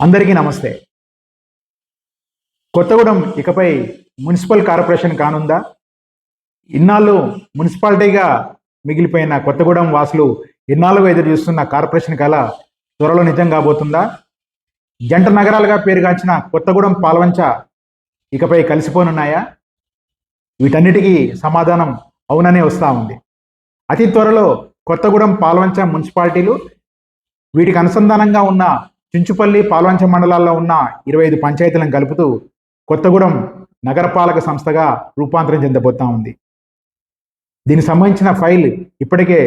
అందరికీ నమస్తే. కొత్తగూడెం ఇకపై మున్సిపల్ కార్పొరేషన్ కానుందా? ఇన్నాళ్ళు మున్సిపాలిటీగా మిగిలిపోయిన కొత్తగూడెం వాసులు ఇన్నాళ్ళుగా ఎదురు చూస్తున్న కార్పొరేషన్ కళ త్వరలో నిజం కాబోతుందా? జంట నగరాలుగా పేరుగాంచిన కొత్తగూడెం పాల్వంచ ఇకపై కలిసిపోనున్నాయా? వీటన్నిటికీ సమాధానం అవుననే వస్తూ ఉంది. అతి త్వరలో కొత్తగూడెం పాల్వంచ మున్సిపాలిటీలు వీటికి అనుసంధానంగా ఉన్న చుంచుపల్లి పాల్వంచ మండలాల్లో ఉన్న ఇరవై ఐదు పంచాయతీలను కలుపుతూ కొత్తగూడెం నగరపాలక సంస్థగా రూపాంతరం చెందబోతా ఉంది. దీనికి సంబంధించిన ఫైల్ ఇప్పటికే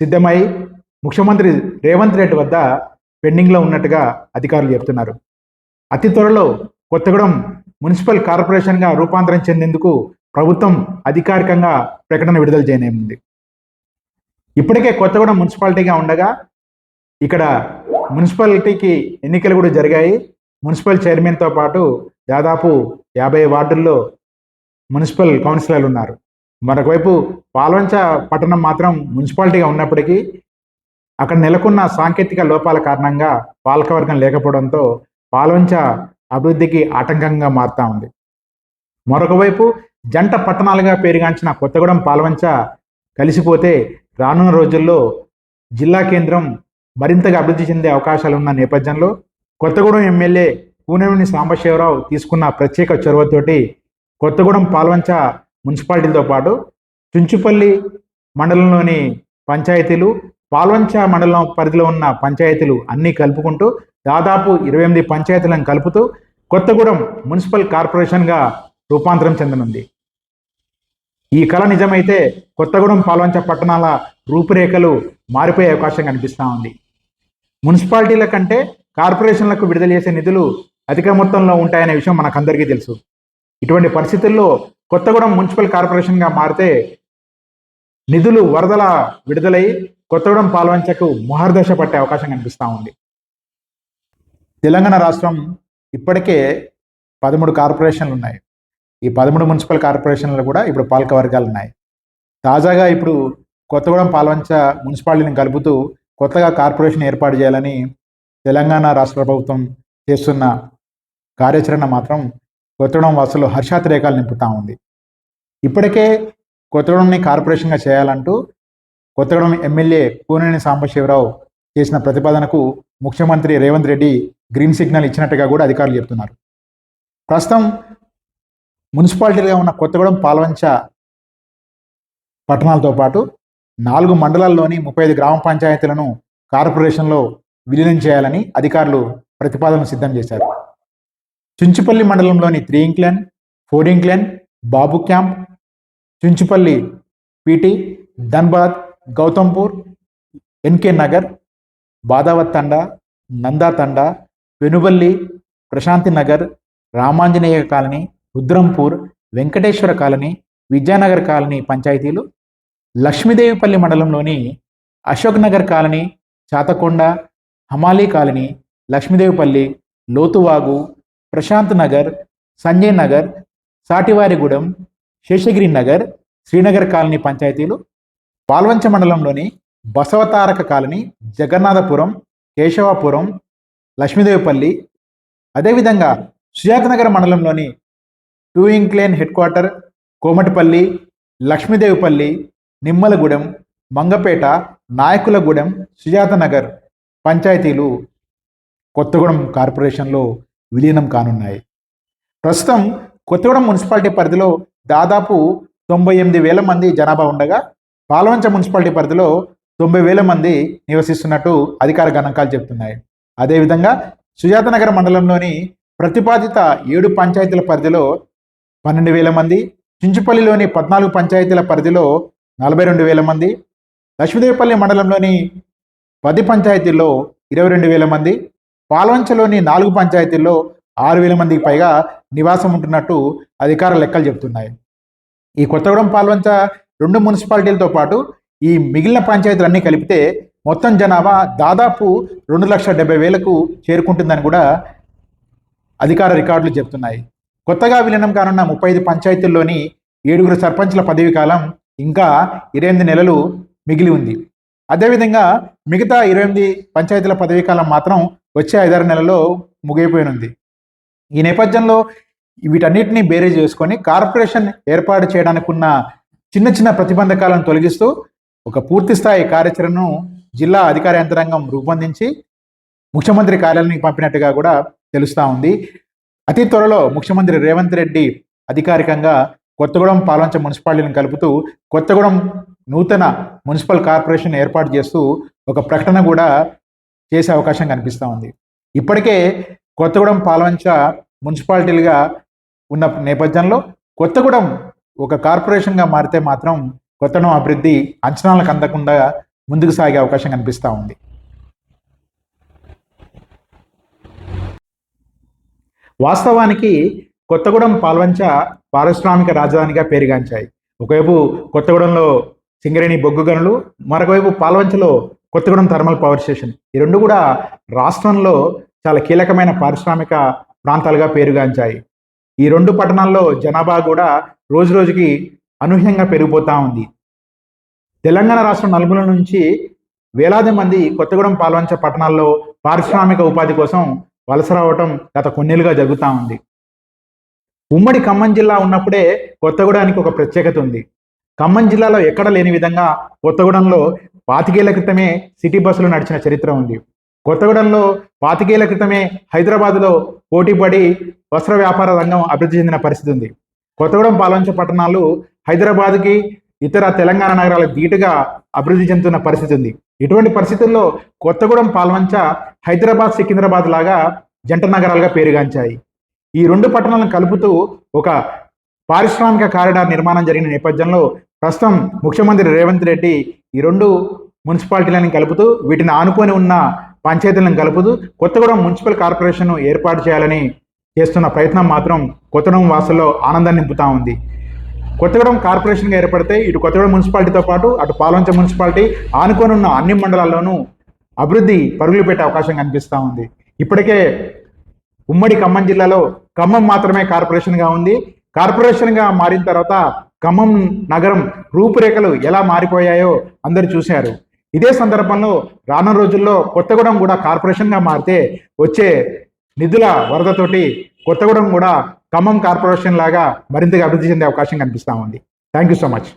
సిద్ధమై ముఖ్యమంత్రి రేవంత్ రెడ్డి వద్ద పెండింగ్లో ఉన్నట్టుగా అధికారులు చెబుతున్నారు అతి త్వరలో కొత్తగూడెం మున్సిపల్ కార్పొరేషన్గా రూపాంతరం చెందేందుకు ప్రభుత్వం అధికారికంగా ప్రకటన విడుదల చేయనేముంది ఇప్పటికే కొత్తగూడెం మున్సిపాలిటీగా ఉండగా ఇక్కడ మున్సిపాలిటీకి ఎన్నికలు కూడా జరిగాయి. మున్సిపల్ చైర్మన్తో పాటు దాదాపు యాభై వార్డుల్లో మున్సిపల్ కౌన్సిలర్లు ఉన్నారు. మరొకవైపు పాల్వంచ పట్టణం మాత్రం మున్సిపాలిటీగా ఉన్నప్పటికీ అక్కడ నెలకొన్న సాంకేతిక లోపాల కారణంగా పాలకవర్గం లేకపోవడంతో పాల్వంచ అభివృద్ధికి ఆటంకంగా మారుతా ఉంది. మరొకవైపు జంట పట్టణాలుగా పేరుగాంచిన కొత్తగూడెం పాల్వంచ కలిసిపోతే రానున్న రోజుల్లో జిల్లా కేంద్రం మరింతగా అభివృద్ధి చెందే అవకాశాలు ఉన్న నేపథ్యంలో కొత్తగూడెం ఎమ్మెల్యే కూనేమిని సాంబశివరావు తీసుకున్న ప్రత్యేక చొరవతోటి కొత్తగూడెం పాల్వంచ మున్సిపాలిటీతో పాటు చుంచుపల్లి మండలంలోని పంచాయతీలు పాల్వంచ మండలం పరిధిలో ఉన్న పంచాయతీలు అన్నీ కలుపుకుంటూ దాదాపు ఇరవై ఎనిమిది పంచాయతీలను కలుపుతూ కొత్తగూడెం మున్సిపల్ కార్పొరేషన్గా రూపాంతరం చెందనుంది. ఈ కళ నిజమైతే కొత్తగూడెం పాల్వంచ పట్టణాల రూపురేఖలు మారిపోయే అవకాశం కనిపిస్తూ ఉంది. మున్సిపాలిటీల కంటే కార్పొరేషన్లకు విడుదల చేసే నిధులు అధిక మొత్తంలో ఉంటాయనే విషయం మనకందరికీ తెలుసు. ఇటువంటి పరిస్థితుల్లో కొత్తగూడెం మున్సిపల్ కార్పొరేషన్గా మారితే నిధులు వరదల విడుదలై కొత్తగూడెం పాల్వంచకు మొహర్దశ పట్టే అవకాశం కనిపిస్తూ ఉంది. తెలంగాణ రాష్ట్రం ఇప్పటికే పదమూడు కార్పొరేషన్లు ఉన్నాయి. ఈ పదమూడు మున్సిపల్ కార్పొరేషన్లు కూడా ఇప్పుడు పాలక వర్గాలు ఉన్నాయి. తాజాగా ఇప్పుడు కొత్తగూడెం పాల్వంచ మున్సిపాలిటీని కలుపుతూ కొత్తగా కార్పొరేషన్ ఏర్పాటు చేయాలని తెలంగాణ రాష్ట్ర ప్రభుత్వం చేస్తున్న కార్యాచరణ మాత్రం కొత్తగూడెం వాసులు హర్షాతిరేకాలు నింపుతా ఉంది. ఇప్పటికే కొత్తగూడెంని కార్పొరేషన్గా చేయాలంటూ కొత్తగూడెం ఎమ్మెల్యే కూనేని సాంబశివరావు చేసిన ప్రతిపాదనకు ముఖ్యమంత్రి రేవంత్ రెడ్డి గ్రీన్ సిగ్నల్ ఇచ్చినట్టుగా కూడా అధికారులు చెప్తున్నారు. ప్రస్తుతం మున్సిపాలిటీగా ఉన్న కొత్తగూడెం పాల్వంచ పట్టణాలతో పాటు నాలుగు మండలాల్లోని ముప్పై ఐదు గ్రామ పంచాయతీలను కార్పొరేషన్లో విలీనం చేయాలని అధికారులు ప్రతిపాదన సిద్ధం చేశారు. చుంచుపల్లి మండలంలోని three incline four incline Babu camp Chunchupalli PT Dhanbad Gautampur NK Nagar Badavath Thanda Nanda Thanda Venuballi Prashanti Nagar Ramanjaneya colony Rudrampur Venkateswara colony Vidyanagar colony పంచాయతీలు లక్ష్మీదేవిపల్లి మండలంలోని Ashok Nagar colony Chathakonda Hamali colony Lakshmidevipalli Lothuvagu Prashanth Nagar Sanjay Nagar Sativarigudem Seshagiri Nagar Srinagar colony పంచాయతీలు పాల్వంచ మండలంలోని Basavataraka colony Jagannathapuram Keshavapuram Lakshmidevipalli అదేవిధంగా సుజాతనగర్ మండలంలోని two incline headquarter Komatipalli Lakshmidevipalli Nimmalagudem Mangapeta Nayakulagudem Sujatanagar పంచాయతీలు కొత్తగూడెం కార్పొరేషన్లో విలీనం కానున్నాయి. ప్రస్తుతం కొత్తగూడెం మున్సిపాలిటీ పరిధిలో దాదాపు తొంభై ఎనిమిది వేల మంది జనాభా ఉండగా పాలవంచ మున్సిపాలిటీ పరిధిలో తొంభై వేల మంది నివసిస్తున్నట్టు అధికార గణాంకాలు చెబుతున్నాయి అదేవిధంగా సుజాతనగర్ మండలంలోని ప్రతిపాదిత ఏడు పంచాయతీల పరిధిలో పన్నెండు వేల మంది చించుపల్లిలోని పద్నాలుగు పంచాయతీల పరిధిలో నలభై రెండు వేల మంది. లక్ష్మీదేవిపల్లి మండలంలోని పది పంచాయతీల్లో ఇరవై రెండు వేల మంది. పాల్వంచలోని నాలుగు పంచాయతీల్లో ఆరు వేల మందికి పైగా నివాసం ఉంటున్నట్టు అధికార లెక్కలు చెబుతున్నాయి. ఈ కొత్తగూడెం పాల్వంచ రెండు మున్సిపాలిటీలతో పాటు ఈ మిగిలిన పంచాయతీలన్నీ కలిపితే మొత్తం జనాభా దాదాపు రెండు లక్షల డెబ్బై వేలకు చేరుకుంటుందని కూడా అధికార రికార్డులు చెబుతున్నాయి. కొత్తగా విలీనం కానున్న ముప్పై ఐదు పంచాయతీల్లోని ఏడుగురు సర్పంచ్ల పదవి కాలం ఇంకా ఇరవై ఎనిమిది నెలలు మిగిలి ఉంది. అదేవిధంగా మిగతా ఇరవై ఎనిమిది పంచాయతీల పదవీ కాలం మాత్రం వచ్చే ఐదారు నెలల్లో ముగిపోయినుంది ఈ నేపథ్యంలో వీటన్నిటిని బేరీ చేసుకొని కార్పొరేషన్ ఏర్పాటు చేయడానికి ఉన్న చిన్న చిన్న ప్రతిబంధకాలను తొలగిస్తూ ఒక పూర్తిస్థాయి కార్యాచరణను జిల్లా అధికార యంత్రాంగం రూపొందించి ముఖ్యమంత్రి కార్యాలయానికి పంపినట్టుగా కూడా తెలుస్తూ ఉంది. అతి త్వరలో ముఖ్యమంత్రి రేవంత్ రెడ్డి అధికారికంగా కొత్తగూడెం పాలంచ మున్సిపాలిటీని కలుపుతూ కొత్తగూడెం నూతన మున్సిపల్ కార్పొరేషన్ ఏర్పాటు చేస్తూ ఒక ప్రకటన కూడా చేసే అవకాశం కనిపిస్తూ ఉంది. ఇప్పటికే కొత్తగూడెం పాలంచ మున్సిపాలిటీలుగా ఉన్న నేపథ్యంలో కొత్తగూడెం ఒక కార్పొరేషన్గా మారితే మాత్రం కొత్తగూడెం అభివృద్ధి అంచనాలకు అందకుండా ముందుకు సాగే అవకాశం కనిపిస్తూ ఉంది. వాస్తవానికి కొత్తగూడెం పాల్వంచ పారిశ్రామిక రాజధానిగా పేరుగాంచాయి. ఒకవైపు కొత్తగూడెంలో సింగరేణి బొగ్గు గనులు మరొకవైపు పాల్వంచలో కొత్తగూడెం థర్మల్ పవర్ స్టేషన్. ఈ రెండు కూడా రాష్ట్రంలో చాలా కీలకమైన పారిశ్రామిక ప్రాంతాలుగా పేరుగాంచాయి. ఈ రెండు పట్టణాల్లో జనాభా కూడా రోజు రోజుకి అనూహ్యంగా పెరిగిపోతూ ఉంది. తెలంగాణ రాష్ట్రం నలుగుల నుంచి వేలాది మంది కొత్తగూడెం పాల్వంచ పట్టణాల్లో పారిశ్రామిక ఉపాధి కోసం వలస రావటం గత కొన్నేళ్ళుగా జరుగుతూ ఉంది. ఉమ్మడి ఖమ్మం జిల్లా ఉన్నప్పుడే కొత్తగూడానికి ఒక ప్రత్యేకత ఉంది. ఖమ్మం జిల్లాలో ఎక్కడ లేని విధంగా కొత్తగూడెంలో పాతికేళ్ళ క్రితమే సిటీ బస్సులు నడిచిన చరిత్ర ఉంది. కొత్తగూడెంలో పాతికేళ్ళ క్రితమే హైదరాబాద్లో పోటీపడి వస్త్ర వ్యాపార రంగం అభివృద్ధి చెందిన పరిస్థితి ఉంది. కొత్తగూడెం పాలంచ పట్టణాలు హైదరాబాద్కి ఇతర తెలంగాణ నగరాలకు ధీటుగా అభివృద్ధి చెందుతున్న పరిస్థితి ఉంది. ఇటువంటి పరిస్థితుల్లో కొత్తగూడెం పాల్వంచ హైదరాబాద్ సికింద్రాబాద్ లాగా జంట నగరాలుగా పేరుగాంచాయి. ఈ రెండు పట్టణాలను కలుపుతూ ఒక పారిశ్రామిక కారిడార్ నిర్మాణం జరిగిన నేపథ్యంలో ప్రస్తుతం ముఖ్యమంత్రి రేవంత్ రెడ్డి ఈ రెండు మున్సిపాలిటీలను కలుపుతూ వీటిని ఆనుకొని ఉన్న పంచాయతీలను కలుపుతూ కొత్తగూడెం మున్సిపల్ కార్పొరేషన్ ఏర్పాటు చేయాలని చేస్తున్న ప్రయత్నం మాత్రం కొత్తగూడెం వాసుల్లో ఆనందాన్ని నింపుతూ ఉంది. కొత్తగూడెం కార్పొరేషన్గా ఏర్పడితే ఇటు కొత్తగూడెం మున్సిపాలిటీతో పాటు అటు పాల్వంచ మున్సిపాలిటీ ఆనుకొని ఉన్న అన్ని మండలాల్లోనూ అభివృద్ధి పరుగులు పెట్టే అవకాశం కనిపిస్తూ ఉంది. ఇప్పటికే ఉమ్మడి ఖమ్మం జిల్లాలో ఖమ్మం మాత్రమే కార్పొరేషన్గా ఉంది. కార్పొరేషన్గా మారిన తర్వాత ఖమ్మం నగరం రూపురేఖలు ఎలా మారిపోయాయో అందరూ చూశారు. ఇదే సందర్భంలో రానున్న రోజుల్లో కొత్తగూడెం కూడా కార్పొరేషన్గా మారితే వచ్చే నిధుల వరదతోటి కొత్తగూడెం కూడా ఖమ్మం కార్పొరేషన్ లాగా మరింతగా అభివృద్ధి చెందే అవకాశం కనిపిస్తూ ఉంది. Thank you so much.